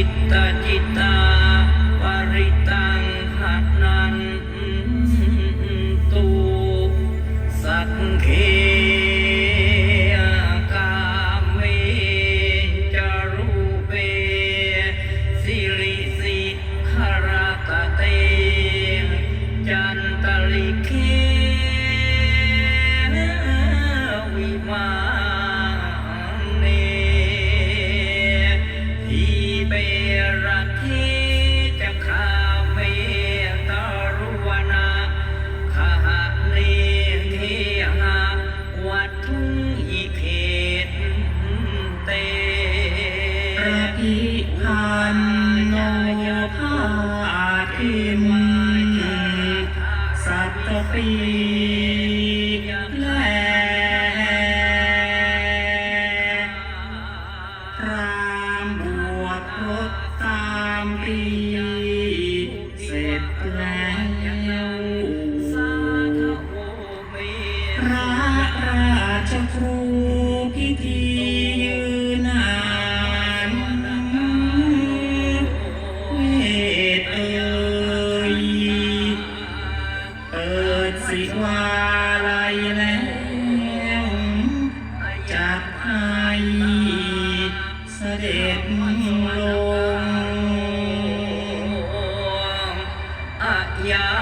จิตตจิตตาปริตังหัตนันตุสักเค พิพันโนภาคินสัตตปีแลรามบวกรถตามปีเสร็จแล้วพระราชครู เอิดสิวาลัยแล้วจัดให้เสด็จลงอะยา